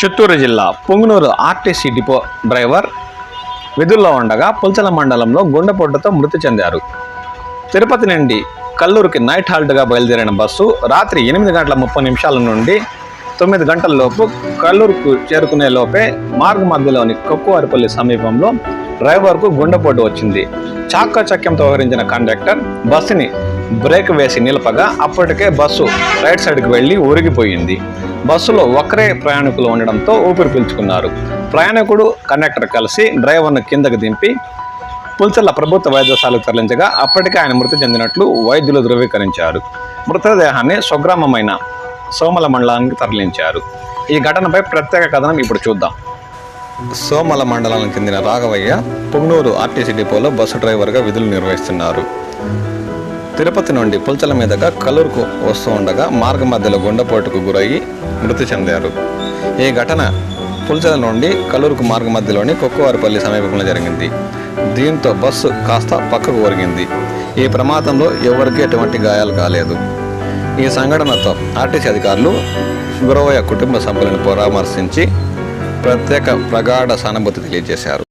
చిత్తూరు జిల్లా Punganur RTC depot driver విధుల్లో ఉండగా పుల్చల మండలంలో గుండెపోటుతో మృతి చెందారు. తిరుపతి నుండి కల్లూరుకి నైట్ హాల్ట్గా బయలుదేరిన బస్సు రాత్రి ఎనిమిది గంటల ముప్పై నిమిషాల నుండి తొమ్మిది గంటలలోపు కల్లూరుకు చేరుకునే లోపే మార్గ మధ్యలోని కొక్కువారిపల్లి సమీపంలో డ్రైవర్కు గుండెపోటు వచ్చింది. చాకచక్యంతో వ్యవహరించిన కండక్టర్ బస్సుని బ్రేక్ వేసి నిలపగా అప్పటికే బస్సు రైట్ సైడ్కి వెళ్ళి ఊరిగిపోయింది బస్సులో ఒక్కరే ప్రయాణికులు ఉండడంతో ఊపిరి పీల్చుకున్నారు. ప్రయాణికుడు కండక్టర్ కలిసి డ్రైవర్ను కిందకు దింపి పుల్చర్ల ప్రభుత్వ వైద్యశాలకు తరలించగా అప్పటికే ఆయన మృతి చెందినట్లు వైద్యులు ధృవీకరించారు. మృతదేహాన్ని స్వగ్రామమైన సోమల మండలానికి తరలించారు. ఈ ఘటనపై ప్రత్యేక కథనం ఇప్పుడు చూద్దాం. సోమల మండలానికి చెందిన రాఘవయ్య పుగ్నూరు ఆర్టీసీ డిపోలో బస్సు డ్రైవర్గా విధులు నిర్వహిస్తున్నారు. తిరుపతి నుండి పుల్చల మీదుగా కల్లూరుకు వస్తూ ఉండగా మార్గ మధ్యలో గుండెపోటుకు గురయ్యి మృతి చెందారు. ఈ ఘటన పుల్చల నుండి కల్లూరుకు మార్గ మధ్యలోని కొక్కువారిపల్లి సమీపంలో జరిగింది. దీంతో బస్సు కాస్త పక్కకు ఒరిగింది. ఈ ప్రమాదంలో ఎవరికీ ఎటువంటి గాయాలు కాలేదు. ఈ సంఘటనతో ఆర్టీసీ అధికారులు గురవయ్య కుటుంబ సభ్యులను పరామర్శించి ప్రత్యేక ప్రగాఢ సానుభూతి తెలియజేశారు.